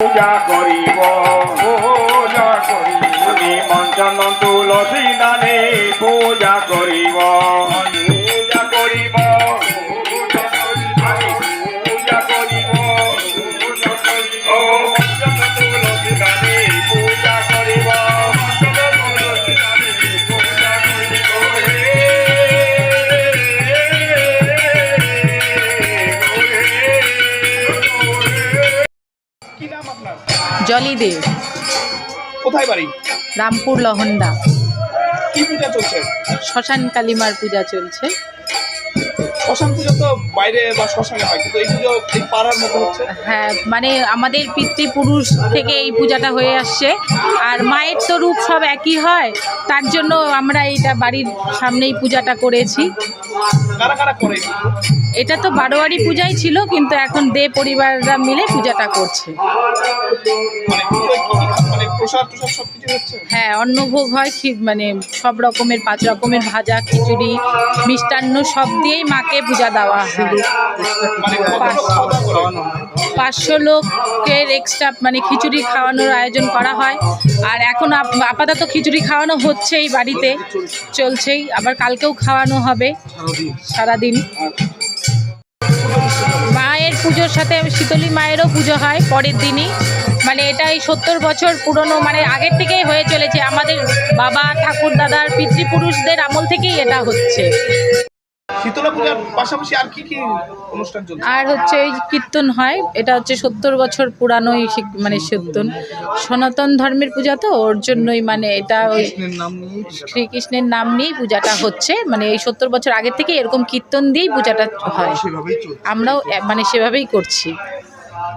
পূজা করিব। পূজা করিব। মঞ্চন তুলসী দানে পূজা করিব। পূজা করিব। পূজা করিব। পূজা করিব। আপনার জলি দে কোথায় বাড়ি? রামপুর লহন্ডা কি পূজা চলছে? শ্মশান কালিমার পূজা চলছে। শ্মশান পুজো তো বাইরে বা শ্মশানে হয় কিন্তু এই পুজো এই পাড়ার মতো হচ্ছে? হ্যাঁ মানে আমাদের পিতৃপুরুষ থেকে এই পূজাটা হয়ে আসছে। আর মায়ের তো রূপ সব একই হয় তার জন্য আমরা এইটা বাড়ির সামনেই পূজাটা করেছি। কারা কারা করে? এটা তো বারোয়ারি পূজাই ছিল কিন্তু এখন দে পরিবাররা মিলে পূজাটা করছে। প্রসাদ প্রসাদ সব কিছু হচ্ছে? হ্যাঁ অন্নভোগ হয় মানে সব রকমের পাঁচ রকমের ভাজা খিচুড়ি মিষ্টান্ন সব দিয়েই মাকে পূজা দেওয়া হয়। মানে? পাঁচশো লোকের এক্সট্রা মানে খিচুড়ি খাওয়ানোর আয়োজন করা হয়। আর এখন আপ- আপাতত খিচুড়ি খাওয়ানো হচ্ছেই বাড়িতে চলছেই আবার কালকেও খাওয়ানো হবে সারাদিন। মায়ের পুজোর সাথে শীতলী মায়েরও পুজো হয় পরের দিনই। মানে এটাই সত্তর বছর পুরনো মানে আগের থেকেই হয়ে চলেছে। আমাদের বাবা, ঠাকুর, দাদার, পিতৃপুরুষদের আমল থেকেই এটা হচ্ছে। শীতলা পূজার পাশাপাশি আর কি কি অনুষ্ঠান চলছে? আর হচ্ছে এই কীর্তন হয় এটা হচ্ছে সত্তর বছর পুরানো মানে কীর্তন সনাতন ধর্মের পূজা তো ওর জন্যই মানে এটা ওই শ্রীকৃষ্ণের নাম নিয়েই পূজাটা হচ্ছে। মানে এই সত্তর বছর আগে থেকে এরকম কীর্তন দিয়েই পূজাটা হয়। আমরাও মানে সেভাবেই করছি।